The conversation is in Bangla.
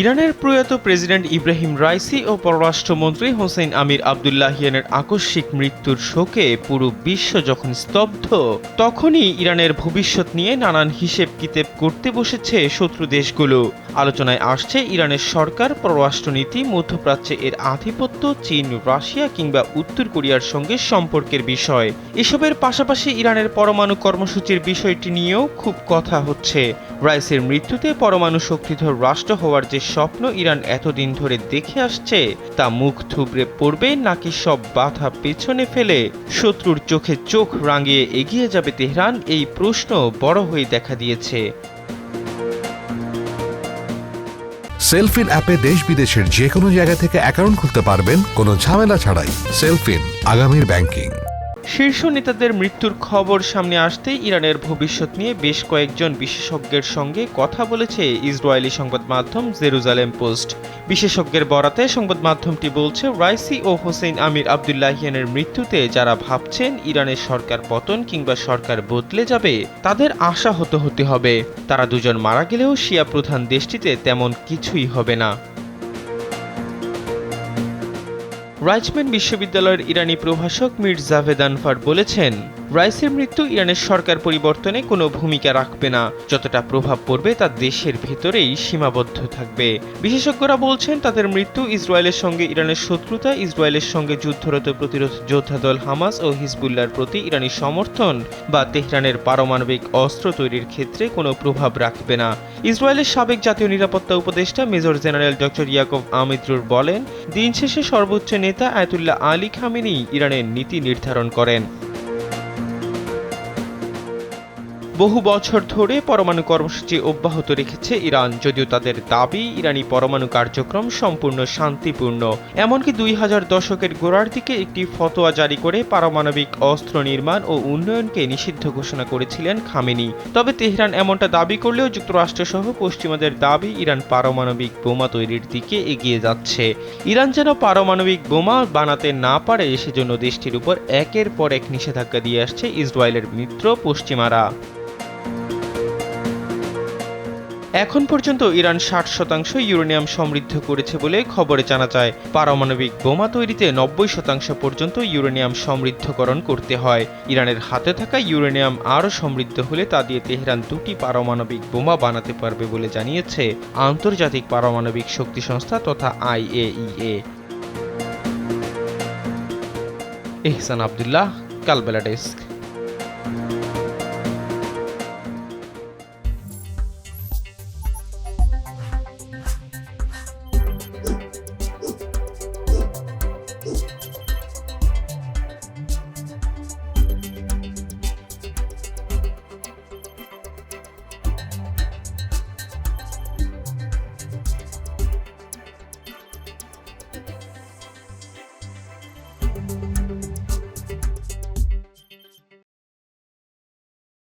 ইরানের প্রয়াত প্রেসিডেন্ট ইব্রাহিম রাইসি ও পররাষ্ট্রমন্ত্রী হোসেন আমির আবদুল্লাহিয়ানের আকস্মিক মৃত্যুর শোকে পুরো বিশ্ব যখন স্তব্ধ, তখনই ইরানের ভবিষ্যৎ নিয়ে নানান হিসেব কিতেব করতে বসেছে শত্রু দেশগুলো। আলোচনায় আসছে ইরানের সরকার, পররাষ্ট্রনীতি, মধ্যপ্রাচ্যে এর আধিপত্য, চীন, রাশিয়া কিংবা উত্তর কোরিয়ার সঙ্গে সম্পর্কের বিষয়। এসবের পাশাপাশি ইরানের পরমাণু কর্মসূচির বিষয়টি নিয়েও খুব কথা হচ্ছে। রাইসের মৃত্যুতে পরমাণু শক্তিধর রাষ্ট্র হওয়ার যে স্বপ্ন ইরান এতদিন ধরে দেখে আসছে, তা মুখ থুবড়ে পড়বে নাকি সব বাধা পেছনে ফেলে শত্রুর চোখে চোখ রাঙিয়ে এগিয়ে যাবে তেহরান, এই প্রশ্ন বড় হয়ে দেখা দিয়েছে। সেলফিন অ্যাপে দেশ বিদেশের যে কোনো জায়গা থেকে অ্যাকাউন্ট খুলতে পারবেন, কোনো ঝামেলা ছাড়াই সেলফিন আগামীর ব্যাংকিং শীর্ষ নেতাদের মৃত্যুর খবর সামনে আসতেই ইরানের ভবিষ্যৎ নিয়ে বেশ কয়েকজন বিশেষজ্ঞের সঙ্গে কথা বলেছে ইসরায়েলি সংবাদ মাধ্যম জেরুজালেম পোস্ট। বিশেষজ্ঞের বরাতে সংবাদ মাধ্যমটি বলছে, রাইসি ও হোসেন আমির আবদুল্লাহিয়ানের মৃত্যুতে যারা ভাবছেন ইরানের সরকার পতন কিংবা সরকার বদলে যাবে, তাদের আশা হতে হতে হবে। তারা দুজন মারা গেলেও শিয়া প্রধান দেশটিতে তেমন কিছুই হবে না। রাইচম্যান বিশ্ববিদ্যালয়ের ইরানি প্রভাষক মির জাভেদ আনফার বলেছেন রাইসের মৃত্যু ইরানের সরকার পরিবর্তনে কোনো ভূমিকা রাখবে না। যতটা প্রভাব পড়বে তা দেশের ভেতরেই সীমাবদ্ধ থাকবে। বিশেষজ্ঞরা বলছেন, তাদের মৃত্যু ইসরায়েলের সঙ্গে ইরানের শত্রুতা, ইসরায়েলের সঙ্গে যুদ্ধরত প্রতিরোধ যোদ্ধা দল হামাস ও হিজবুল্লার প্রতি ইরানি সমর্থন বা তেহরানের পারমাণবিক অস্ত্র তৈরির ক্ষেত্রে কোনো প্রভাব রাখবে না। ইসরায়েলের সাবেক জাতীয় নিরাপত্তা উপদেষ্টা major general doctor Yaakov Amidror বলেন, দিন শেষে সর্বোচ্চ নেতা আয়তুল্লাহ আলী খামেনি ইরানের নীতি নির্ধারণ করেন। বহু বছর ধরে পরমাণু কর্মসূচি অব্যাহত রেখেছে ইরান, যদিও তাদের দাবি, ইরানি পরমাণু কার্যক্রম সম্পূর্ণ শান্তিপূর্ণ। এমনকি দুই হাজার দশকের গোড়ার দিকে একটি ফতোয়া জারি করে পারমাণবিক অস্ত্র নির্মাণ ও উন্নয়নকে নিষিদ্ধ ঘোষণা করেছিলেন খামেনি। তবে তেহরান এমনটা দাবি করলেও যুক্তরাষ্ট্রসহ পশ্চিমাদের দাবি, ইরান পারমাণবিক বোমা তৈরির দিকে এগিয়ে যাচ্ছে। ইরান যেন পারমাণবিক বোমা বানাতে না পারে, সেজন্য দেশটির উপর একের পর এক নিষেধাজ্ঞা দিয়ে আসছে ইসরায়েলের মিত্র পশ্চিমারা। এখন পর্যন্ত ইরান ষাট শতাংশ ইউরেনিয়াম সমৃদ্ধ করেছে বলে খবরে জানা যায়। পারমাণবিক বোমা তৈরিতে নব্বই শতাংশ পর্যন্ত ইউরেনিয়াম সমৃদ্ধকরণ করতে হয়। ইরানের হাতে থাকা ইউরেনিয়াম আরও সমৃদ্ধ হলে তা দিয়ে তেহরান দুটি পারমাণবিক বোমা বানাতে পারবে বলে জানিয়েছে আন্তর্জাতিক পারমাণবিক শক্তি সংস্থা তথা আইএইএ। এহসান আবদুল্লাহ, কালবেলা ডেস্ক।